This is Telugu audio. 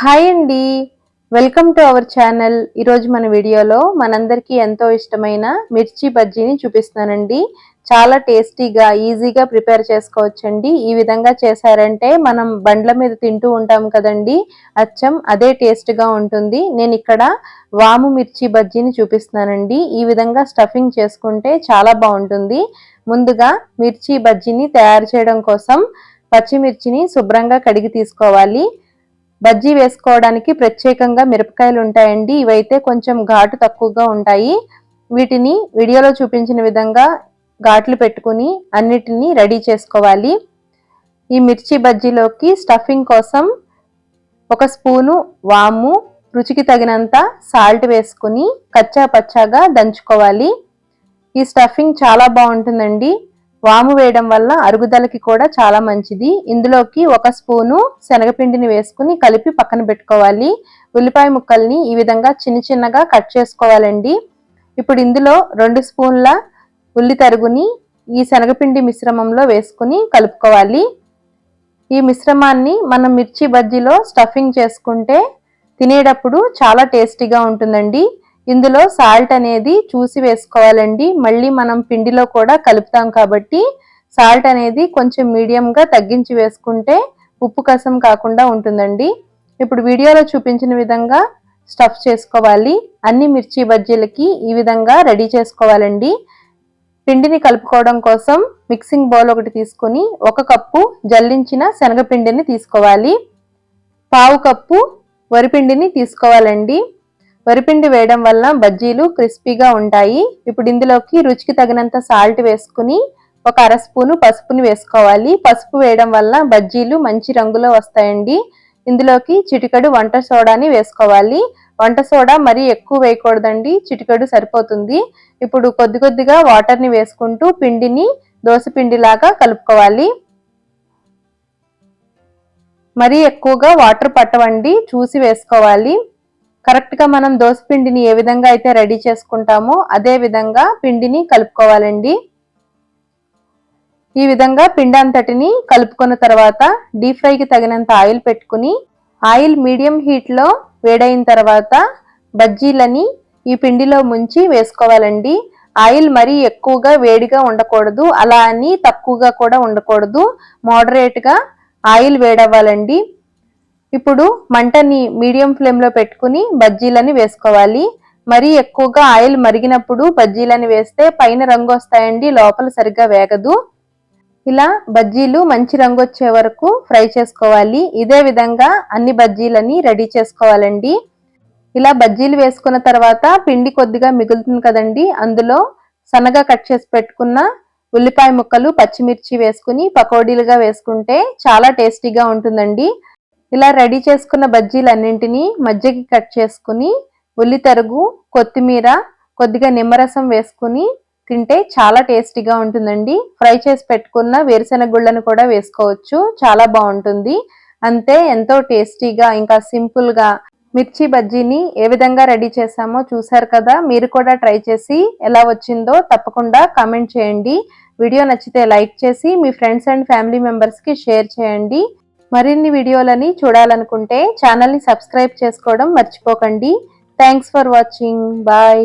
హాయ్ అండి. Welcome to our channel. ఈరోజు మన వీడియోలో మనందరికీ ఎంతో ఇష్టమైన మిర్చి బజ్జీని చూపిస్తున్నానండి. చాలా టేస్టీగా ఈజీగా ప్రిపేర్ చేసుకోవచ్చండి. ఈ విధంగా చేశారంటే మనం బండ్ల మీద తింటూ ఉంటాం కదండి. అచ్చం అదే టేస్ట్గా ఉంటుంది. నేను ఇక్కడ వాము మిర్చి బజ్జీని చూపిస్తున్నానండి. ఈ విధంగా స్టఫింగ్ చేసుకుంటే చాలా బాగుంటుంది. ముందుగా మిర్చి బజ్జీని తయారు చేయడం కోసం పచ్చిమిర్చిని శుభ్రంగా కడిగి తీసుకోవాలి. బజ్జీ వేసుకోవడానికి ప్రత్యేకంగా మిరపకాయలు ఉంటాయండి. ఇవైతే కొంచెం ఘాటు తక్కువగా ఉంటాయి. వీటిని వీడియోలో చూపించిన విధంగా ఘాట్లు పెట్టుకుని అన్నిటినీ రెడీ చేసుకోవాలి. ఈ మిర్చి బజ్జీలోకి స్టఫింగ్ కోసం ఒక స్పూను వాము రుచికి తగినంత సాల్ట్ వేసుకుని కచ్చా పచ్చాగా దంచుకోవాలి. ఈ స్టఫింగ్ చాలా బాగుంటుందండి. వాము వేయడం వల్ల అరుగుదలకి కూడా చాలా మంచిది. ఇందులోకి ఒక స్పూను శనగపిండిని వేసుకుని కలిపి పక్కన పెట్టుకోవాలి. ఉల్లిపాయ ముక్కల్ని ఈ విధంగా చిన్న చిన్నగా కట్ చేసుకోవాలండి. ఇప్పుడు ఇందులో రెండు స్పూన్ల ఉల్లి తరుగుని ఈ శనగపిండి మిశ్రమంలో వేసుకుని కలుపుకోవాలి. ఈ మిశ్రమాన్ని మనం మిర్చి బజ్జీలో స్టఫింగ్ చేసుకుంటే తినేటప్పుడు చాలా టేస్టీగా ఉంటుందండి. ఇందులో సాల్ట్ అనేది చూసి వేసుకోవాలండి. మళ్ళీ మనం పిండిలో కూడా కలుపుతాం కాబట్టి సాల్ట్ అనేది కొంచెం మీడియంగా తగ్గించి వేసుకుంటే ఉప్పు కసం కాకుండా ఉంటుందండి. ఇప్పుడు వీడియోలో చూపించిన విధంగా స్టఫ్ చేసుకోవాలి. అన్ని మిర్చి బజ్జీలకి ఈ విధంగా రెడీ చేసుకోవాలండి. పిండిని కలుపుకోవడం కోసం మిక్సింగ్ బౌల్ ఒకటి తీసుకుని ఒక కప్పు జల్లించిన శనగపిండిని తీసుకోవాలి. పావు కప్పు వరిపిండిని తీసుకోవాలండి. వరిపిండి వేయడం వల్ల బజ్జీలు క్రిస్పీగా ఉంటాయి. ఇప్పుడు ఇందులోకి రుచికి తగినంత సాల్ట్ వేసుకుని ఒక అర స్పూను పసుపుని వేసుకోవాలి. పసుపు వేయడం వల్ల బజ్జీలు మంచి రంగులో వస్తాయండి. ఇందులోకి చిటికడు వంట సోడాని వేసుకోవాలి. వంట సోడా మరీ ఎక్కువ వేయకూడదండి. చిటికడు సరిపోతుంది. ఇప్పుడు కొద్ది కొద్దిగా వాటర్ని వేసుకుంటూ పిండిని దోశ పిండిలాగా కలుపుకోవాలి. మరీ ఎక్కువగా వాటర్ పట్టవండి. చూసి వేసుకోవాలి. కరెక్ట్గా మనం దోశ పిండిని ఏ విధంగా అయితే రెడీ చేసుకుంటామో అదే విధంగా పిండిని కలుపుకోవాలండి. ఈ విధంగా పిండి అంతటిని కలుపుకున్న తర్వాత డీప్ ఫ్రైకి తగినంత ఆయిల్ పెట్టుకుని ఆయిల్ మీడియం హీట్లో వేడైన తర్వాత బజ్జీలని ఈ పిండిలో ముంచి వేసుకోవాలండి. ఆయిల్ మరీ ఎక్కువగా వేడిగా ఉండకూడదు అలా అని తక్కువగా కూడా ఉండకూడదు. మోడరేట్గా ఆయిల్ వేడవ్వాలండి. ఇప్పుడు మంటని మీడియం ఫ్లేమ్లో పెట్టుకుని బజ్జీలని వేసుకోవాలి. మరీ ఎక్కువగా ఆయిల్ మరిగినప్పుడు బజ్జీలని వేస్తే పైన రంగు వస్తాయండి లోపల సరిగ్గా వేగదు. ఇలా బజ్జీలు మంచి రంగు వచ్చే వరకు ఫ్రై చేసుకోవాలి. ఇదే విధంగా అన్ని బజ్జీలని రెడీ చేసుకోవాలండి. ఇలా బజ్జీలు వేసుకున్న తర్వాత పిండి కొద్దిగా మిగులుతుంది కదండి. అందులో సన్నగా కట్ చేసి పెట్టుకున్న ఉల్లిపాయ ముక్కలు పచ్చిమిర్చి వేసుకుని పకోడీలుగా వేసుకుంటే చాలా టేస్టీగా ఉంటుందండి. ఇలా రెడీ చేసుకున్న బజ్జీలన్నింటినీ మధ్యకి కట్ చేసుకుని ఉల్లి తరుగు కొత్తిమీర కొద్దిగా నిమ్మరసం వేసుకుని తింటే చాలా టేస్టీగా ఉంటుందండి. ఫ్రై చేసి పెట్టుకున్న వేరుశెనగ గుళ్ళను కూడా వేసుకోవచ్చు. చాలా బాగుంటుంది. అంతే ఎంతో టేస్టీగా ఇంకా సింపుల్గా మిర్చి బజ్జీని ఏ విధంగా రెడీ చేసామో చూసారు కదా. మీరు కూడా ట్రై చేసి ఎలా వచ్చిందో తప్పకుండా కామెంట్ చేయండి. వీడియో నచ్చితే లైక్ చేసి మీ ఫ్రెండ్స్ అండ్ ఫ్యామిలీ మెంబర్స్కి షేర్ చేయండి. మరిన్ని వీడియోలని చూడాలనుకుంటే ఛానల్ని సబ్స్క్రైబ్ చేసుకోవడం మర్చిపోకండి. Thanks for watching bye